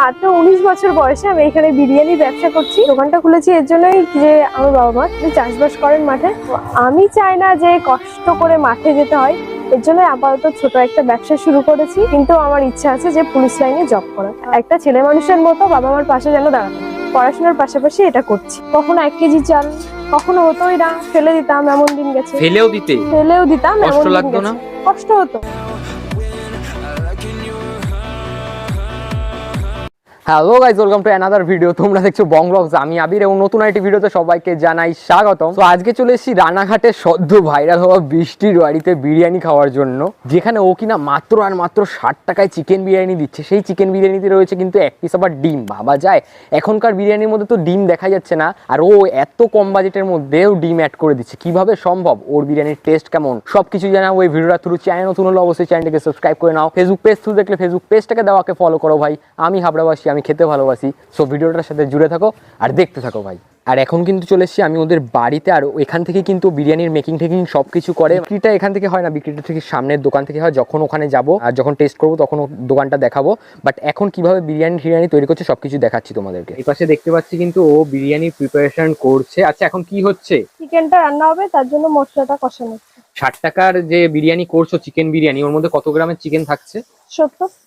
মাত্র উনিশ বছর বয়সে আমি এখানে বিরিয়ানি ব্যবসা করছি। দোকানটা খুলেছি এর জন্যই যে আমার বাবা মা চাষবাস করেন মাঠে। আমি চাই না যে কষ্ট করে মাঠে যেতে হয়। এর জন্য আপাতত ছোট একটা ব্যবসা শুরু করেছি। কিন্তু আমার ইচ্ছা আছে যে পুলিশ লাইনে জব করা একটা ছেলে মানুষের মতো বাবা মার পাশে যেন দাঁড়ানো। পড়াশোনার পাশাপাশি এটা করছি। কখনো এক কেজি চাল কখনো হতোই না ফেলে দিতাম এমন দিন গেছে। ফেলেও দিতে? ফেলেও দিতাম এমন দিন? গেছে। কষ্ট হতো। Hello guys welcome to another video তোমরা দেখছ বং ব্লগস আমি আবির এবং নতুন একটি ভিডিওতে সবাইকে জানাই স্বাগতম। তো আজকে চলে এসেছি রানাঘাটে সদ্য ভাইরাল হওয়া বৃষ্টির বাড়িতে বিরিয়ানি খাওয়ার জন্য। যেখানে ও কিনা মাত্র আর মাত্র ষাট টাকায় চিকেন বিরিয়ানি দিচ্ছে। সেই চিকেন বিরিয়ানিতে রয়েছে কিন্তু এক পিস আবার ডিম। ভাবা যায়, এখনকার বিরিয়ানির মধ্যে তো ডিম দেখা যাচ্ছে না। আর ও এত কম বাজেটের মধ্যেও ডিম অ্যাড করে দিচ্ছে। কীভাবে সম্ভব? ওর বিরিয়ানির টেস্ট কেমন? সব কিছু জানা ওই ভিডিওটা থ্রু চ্যানেল নতুন হলে অবশ্যই চ্যানেলটাকে সাবস্ক্রাইব করে নাও। ফেসবুক পেজ থ্রু দেখলে ফেসবুক পেজটাকে দেওয়াকে ফলো করো ভাই। আমি হাবড়াবাসী আমি খেতে ভালোবাসি। সো ভিডিওটার সাথে জুড়ে থাকো আর দেখতে থাকো ভাই। আর এখন কিন্তু চলে এসেছি আমি ওদের বাড়িতে আর এখান থেকে কিন্তু বিরিয়ানির মেকিং টেকিং সব কিছু করে। বিক্রিটা এখান থেকে হয় না, বিক্রিটা থেকে সামনের দোকান থেকে হয় যখন ওখানে যাব আর যখন টেস্ট করব তখন দোকানটা দেখাবো। বাট এখন কীভাবে বিরিয়ানি ফিরিয়ানি তৈরি করছে সবকিছু দেখাচ্ছি তোমাদেরকে। এই পাশে দেখতে পাচ্ছি কিন্তু ও বিরিয়ানি প্রিপারেশন করছে। আচ্ছা এখন কি হচ্ছে? চিকেনটা রান্না হবে, তার জন্য মশলাটা কষানো হচ্ছে ষাট টাকার যে বিরিয়ানি করছ চিকেন বিরিয়ানি ওর মধ্যে কত গ্রামের চিকেন থাকছে?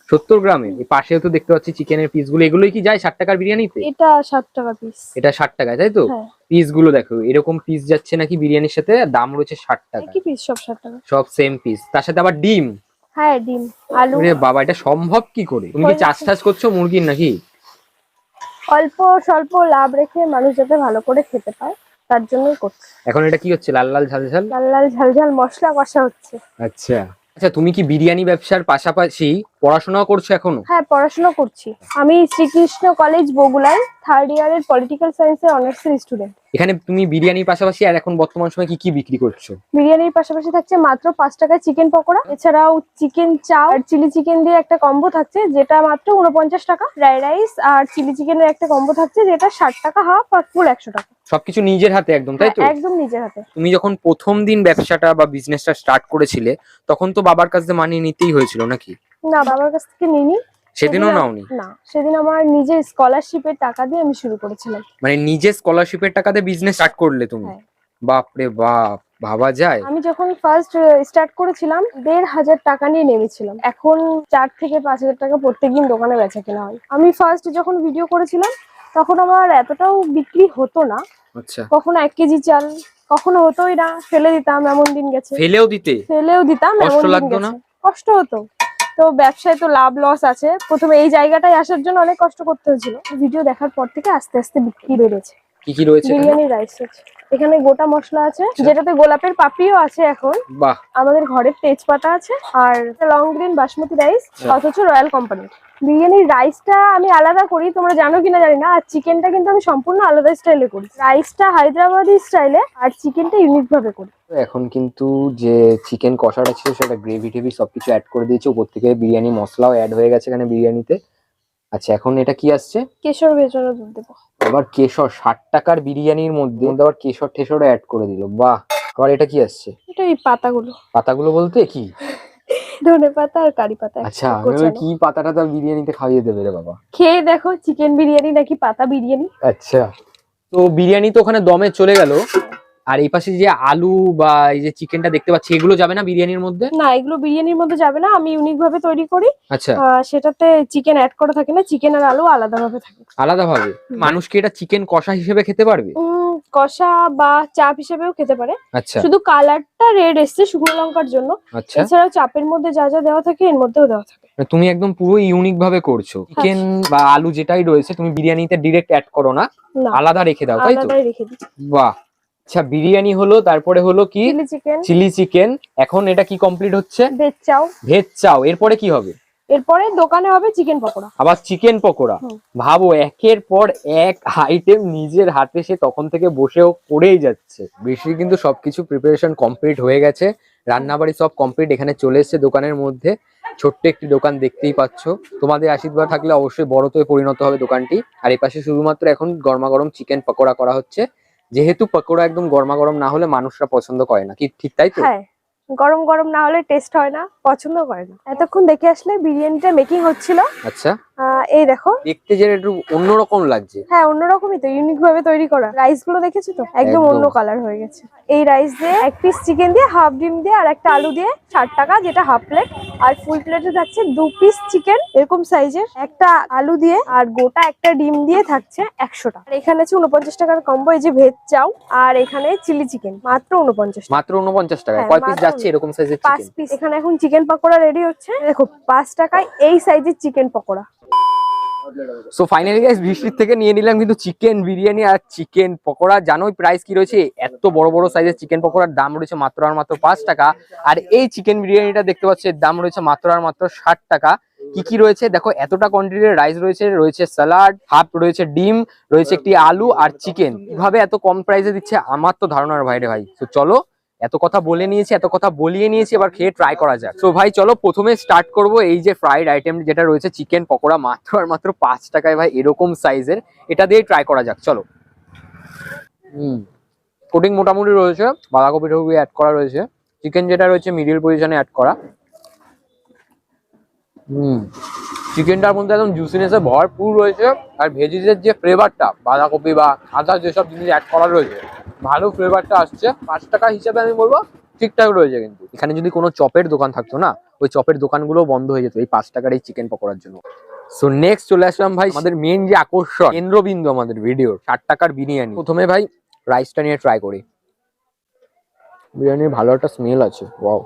সত্তর। গ্রামে? পাশেও তো দেখতে পাচ্ছি চিকেনের পিসগুলো এগুলোই কি যায় ষাট টাকার বিরিয়ানিতে? এটা ষাট টাকা পিস এটা ষাট টাকায় তাই তো? হ্যাঁ। পিসগুলো দেখো এরকম পিস যাচ্ছে নাকি বিরিয়ানির সাথে দাম রয়েছে ষাট টাকা পিস সব ষাট টাকা। সব সেম পিস তার সাথে আবার ডিম। হ্যাঁ ডিম আলু। বাবা এটা সম্ভব কি করে? তুমি কি চাষ টাস করছ মুরগির নাকি? অল্প স্বল্প লাভ রেখে মানুষ যাতে ভালো করে খেতে পায়। তার জন্যই করছি। এখন এটা কি হচ্ছে? লাল লাল ঝাল ঝাল? লাল লাল ঝাল ঝাল মশলা কষা হচ্ছে। আচ্ছা। আচ্ছা তুমি কি বিরিয়ানি ব্যবসার পাশাপাশি পড়াশোনাও করছ এখনও? হ্যাঁ পড়াশোনা করছি। আমি শ্রীকৃষ্ণ কলেজ বগুলায় থার্ড ইয়ারের পলিটিক্যাল সায়েন্সের অনার্সের স্টুডেন্ট এখানে তুমি বিরিয়ানির পাশাপাশি আর এখন বর্তমান সময় কি কি বিক্রি করছ? বিরিয়ানির পাশাপাশি থাকছে মাত্র পাঁচ টাকায় চিকেন পকোড়া। এছাড়াও চিকেন চাও আর চিলি চিকেন দিয়ে একটা কম্বো থাকছে যেটা মাত্র উনপঞ্চাশ টাকা। ফ্রাইড রাইস আর চিলি চিকেনের একটা কম্বো থাকছে যেটা ষাট টাকা হাফ আর ফুল একশো টাকা। সবকিছু নিজের হাতে একদম তাই তো? হ্যাঁ, একদম নিজের হাতে। তুমি যখন প্রথম দিন ব্যবসাটা বা বিজনেসটা স্টার্ট করেছিলে তখন তো বাবার কাছে মানিয়ে নিতেই হয়েছিল নাকি? না বাবার কাছ থেকে নিইনি। সেদিনও নাওনি? না সেদিন আমার নিজের স্কলারশিপের টাকা দিয়ে আমি শুরু করেছিলাম। মানে নিজে স্কলারশিপের টাকা দিয়ে বিজনেস স্টার্ট করলে তুমি? হ্যাঁ। বাপরে বাপ ভাবা যায়। আমি যখন ফার্স্ট স্টার্ট করেছিলাম দেড় হাজার টাকা নিয়ে নেমেছিলাম। এখন চার থেকে পাঁচ হাজার টাকা প্রত্যেকদিন দোকানে বেচা কেনা হয়। আমি ফার্স্ট যখন ভিডিও করেছিলাম তখন আমার এতটাও বিক্রি হতো না কখনো এক কেজি চাল কখনো হতোই না ফেলে দিতাম এমন দিন গেছে। ফেলেও দিতে? ফেলেও দিতাম এমন দিন গেছে। কষ্ট হতো। তো ব্যবসায় তো লাভ লস আছে। প্রথমে এই জায়গাটায় আসার জন্য অনেক কষ্ট করতে হয়েছিল। ভিডিও দেখার পর থেকে আস্তে আস্তে বিক্রি বেড়েছে। কি কি রয়েছে বিরিয়ানি রাইস আছে এখানে গোটা মশলা আছে যেটাতে গোলাপের পাপড়িও আছে এখন। আমাদের ঘরের তেজপাতা আছে আর লং গ্রিন বাসমতি রাইস আচ্ছা। অথচ রয়্যাল কোম্পানি। বিরিয়ানির রাইসটা আমি আলাদা করি তোমরা জানো কিনা জানি না আর চিকেনটা কিন্তু আমি সম্পূর্ণ আলাদা স্টাইলে করি। রাইসটা হায়দ্রাবাদি স্টাইলে আর চিকেনটা ইউনিক ভাবে করি এখন কিন্তু যে চিকেন কষাটা ছিল সেটা গ্রেভি টেভি সবকিছু অ্যাড করে দিয়েছে। উপর থেকে বিরিয়ানি মশলাও অ্যাড হয়ে গেছে এখানে বিরিয়ানিতে। আচ্ছা এখন এটা কি আসছে? কেশর ভেজানো দুধ দেবো। আবার কেশর ষাট টাকার বিরিয়ানির মধ্যে আবার কেশর টেশরও অ্যাড করে দিল। বাহ! আবার এটা কি আসছে? এটা এই পাতাগুলো। পাতাগুলো বলতে কি? ধনে পাতা আর কারি পাতা আচ্ছা কি পাতাটা তার বিরিয়ানিতে খাইয়ে দেবে রে বাবা? খেয়ে দেখো চিকেন বিরিয়ানি নাকি পাতা বিরিয়ানি। আচ্ছা। তো বিরিয়ানি তো ওখানে দমে চলে গেল। আর এই পাশে যে আলু বা এই যে চিকেনটা দেখতে পাচ্ছি এগুলো যাবে না বিরিয়ানির মধ্যে? না এগুলো বিরিয়ানির মধ্যে যাবে না। আমি ইউনিক ভাবে তৈরি করি। আচ্ছা। সেটাতে চিকেন অ্যাড করা থাকে না। চিকেন আর আলু আলাদা ভাবে থাকে। আলাদা ভাবে। মানুষ কি এটা চিকেন কষা হিসেবে খেতে পারবে? কষা বা চাপ হিসেবেও খেতে পারে। আচ্ছা। শুধু কালারটা রেড এসছে শুকনো লঙ্কার জন্য। আচ্ছা। এছাড়াও চাপের মধ্যে যা যা দেওয়া থাকে এর মধ্যেও দেওয়া থাকে। মানে তুমি একদম পুরো ইউনিক ভাবে করছ। চিকেন বা আলু যেটাই রয়েছে তুমি বিরিয়ানিতে ডিরেক্ট অ্যাড করো না। আলাদা রেখে দাও তাই তো? আলাদাই রেখে দিই। বাহ! আচ্ছা বিরিয়ানি হলো তারপরে হলো কি? চিলি চিকেন চিলি চিকেন এখন এটা কি কমপ্লিট হচ্ছে? Veg chow. Veg chow. এরপরে কি হবে? এরপরে দোকানে হবে চিকেন পকোড়া। আবার চিকেন পকোড়া। ভাবো একের পর এক আইটেম নিজের হাতে সে তখন থেকে বসেও করেই যাচ্ছে। বেশি কিন্তু সবকিছু প্রিপারেশন কমপ্লিট হয়ে গেছে। রান্নাবাড়ি সব কমপ্লিট এখানে চলে এসেছে দোকানের মধ্যে। ছোট্ট একটি দোকান দেখতেই পাচ্ছ। তোমাদের আশীর্বাদ থাকলে অবশ্যই বড়তে পরিণত হবে দোকানটি। আর এই পাশে শুধুমাত্র এখন গরমা গরম চিকেন পকোড়া করা হচ্ছে। যেহেতু পকোড়া একদম গরমা গরম না হলে মানুষরা পছন্দ করে না কি ঠিক তাই তো? হ্যাঁ গরম গরম না হলে টেস্ট হয় না পছন্দ করে না। এতক্ষণ দেখে আসলে বিরিয়ানিটা মেকিং হচ্ছিল। আচ্ছা। এই দেখো। দেখতে যে একটু অন্যরকম লাগছে। হ্যাঁ অন্যরকমই তো ইউনিক ভাবে তৈরি করা। রাইসগুলো দেখেছ তো? একদম একদম। অন্য কালার হয়ে গেছে। এই রাইস দিয়ে এক পিস চিকেন দিয়ে হাফ ডিম দিয়ে আর একটা আলু দিয়ে ষাট টাকা যেটা হাফ প্লেট আর ফুল প্লেটে থাকছে দু পিস চিকেন এরকম সাইজের একটা আলু দিয়ে আর গোটা একটা ডিম দিয়ে থাকছে একশো টাকা। এখানে আছে উনপঞ্চাশ টাকার কম্বো এই যে ভেজ চাও। আর এখানে চিলি চিকেন মাত্র উনপঞ্চাশ মাত্র উনপঞ্চাশ টাকা হ্যাঁ, কয় পিস যাচ্ছে এরকম সাইজের পাঁচ পিস এখানে এখন চিকেন পকোড়া রেডি হচ্ছে। দেখো পাঁচ টাকায় এই সাইজের chicken pakora. So finally guys বৃষ্টির থেকে নিয়ে নিলাম কিন্তু চিকেন বিরিয়ানি আর চিকেন পকোড়া। জানোই প্রাইস কি রয়েছে? এত বড় বড় সাইজের চিকেন পকোড়ার দাম রয়েছে মাত্র আর মাত্র পাঁচ টাকা। আর এই চিকেন বিরিয়ানিটা দেখতে পাচ্ছ, এর দাম রয়েছে মাত্র আর মাত্র ষাট টাকা। কি কি রয়েছে? দেখো, এতটা কোয়ান্টিটির রাইস রয়েছে রয়েছে স্যালাড হাফ রয়েছে ডিম, রয়েছে একটি আলু আর চিকেন কীভাবে এত কম প্রাইসে দিচ্ছে, আমার তো ধারণার বাইরে, ভাই। তো চলো এত কথা বলে নিয়েছি, এত কথা বলিয়ে নিয়েছি, এবার খেয়ে ট্রাই করা যাক। তো ভাই, চলো প্রথমে স্টার্ট করব এই যে ফ্রাইড আইটেম যেটা রয়েছে চিকেন পকোড়া মাত্র আর মাত্র পাঁচ টাকায় ভাই, এরকম সাইজের এটা দিয়ে ট্রাই করা যাক, চলো। হুম। কোটিং মোটামুটি রয়েছে বাঁধাকপি টকপি অ্যাড করা রয়েছে। চিকেন যেটা রয়েছে মিডিল পজিশনে অ্যাড করা। হুম। চিকেনটার মধ্যে একদম জুসিনেসে ভরপুর রয়েছে। আর ভেজিসের যে ফ্লেভারটা বাঁধাকপি বা আদার যেসব জিনিস অ্যাড করা রয়েছে ভালো ফ্লেভারটা আসছে, পাঁচ টাকা হিসাবে আমি বলব, ঠিকঠাক রয়েছে কিন্তু। এখানে যদি কোনো চপের দোকান থাকতো না, ওই চপের দোকানগুলো বন্ধ হয়ে যেত, এই পাঁচ টাকার এই চিকেন পকোড়ার জন্য। সো নেক্সট চলে আসলাম ভাই, আমাদের মেন যে আকর্ষণ, কেন্দ্রবিন্দু আমাদের ভিডিওর ষাট টাকার বিরিয়ানি। প্রথমে ভাই রাইসটা নিয়ে ট্রাই করি। বিরিয়ানির ভালো একটা স্মেল আছে ওয়াও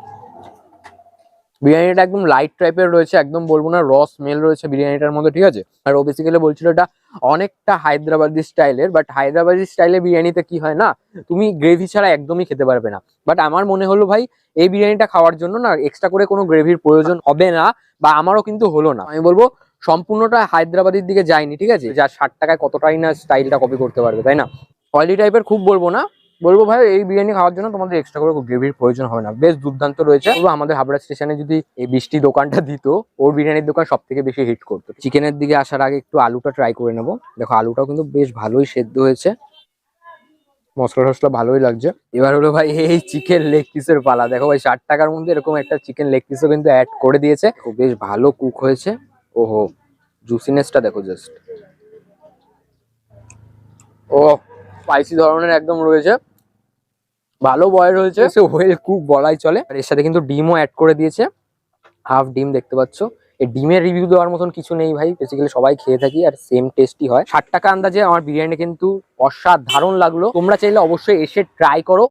বিরিয়ানিটা একদম লাইট টাইপের রয়েছে, একদম বলব না র স্মেল রয়েছে বিরিয়ানিটার মধ্যে, ঠিক আছে? আর ও বেসিক্যালি বলছিল এটা অনেকটা হায়দ্রাবাদি স্টাইলের বাট হায়দ্রাবাদি স্টাইলে বিরিয়ানিতে কি হয় না, তুমি গ্রেভি ছাড়া একদমই খেতে পারবে না। বাট আমার মনে হলো ভাই, এই বিরিয়ানিটা খাওয়ার জন্য না এক্সট্রা করে কোনো গ্রেভির প্রয়োজন হবে না, বা আমারও কিন্তু হলো না। আমি বলব, সম্পূর্ণটা হায়দ্রাবাদের দিকে যায়নি, ঠিক আছে? যা ষাট টাকায় কতটাই না স্টাইলটা কপি করতে পারবে, তাই না? অয়েলি টাইপের খুব বলব না বলব ভাই, এই বিরিয়ানি খাওয়ার জন্য তোমাদের এক্সট্রা করে গ্রেভির প্রয়োজন হবে না। বেশ দুর্দান্ত রয়েছে। আমাদের হাবড়া স্টেশনে যদি এই বৃষ্টি দোকানটা দিত, ওর বিরিয়ানির দোকান সব থেকে বেশি হিট করতো। চিকেনের দিকে আসার আগে একটু আলুটা ট্রাই করে নেব। দেখো, আলুটাও কিন্তু বেশ ভালোই সেদ্ধ হয়েছে। মশলা টসলা ভালোই লাগছে। এবার হলো ভাই, এই চিকেন লেগ পিসের পালা। দেখো ভাই, ষাট টাকার মধ্যে এরকম একটা চিকেন লেগ পিসও কিন্তু অ্যাড করে দিয়েছে। ও বেশ ভালো কুক হয়েছে। ওহো জুসিনেসটা দেখো জাস্ট ও স্পাইসি ধরনের একদম রয়েছে। ভালো বয় রয়েছে। সে ওয়েল কুক বলাই চলে। আর এর সাথে কিন্তু ডিমও অ্যাড করে দিয়েছে। হাফ ডিম দেখতে পাচ্ছ। এই ডিমের রিভিউ দেওয়ার মতন কিছু নেই ভাই। বেসিক্যালি সবাই খেয়ে থাকি আর সেম টেস্টি হয়। ষাট টাকা আন্দাজে আমার বিরিয়ানি কিন্তু অসাধারণ লাগল। তোমরা চাইলে অবশ্যই এসে ট্রাই করো।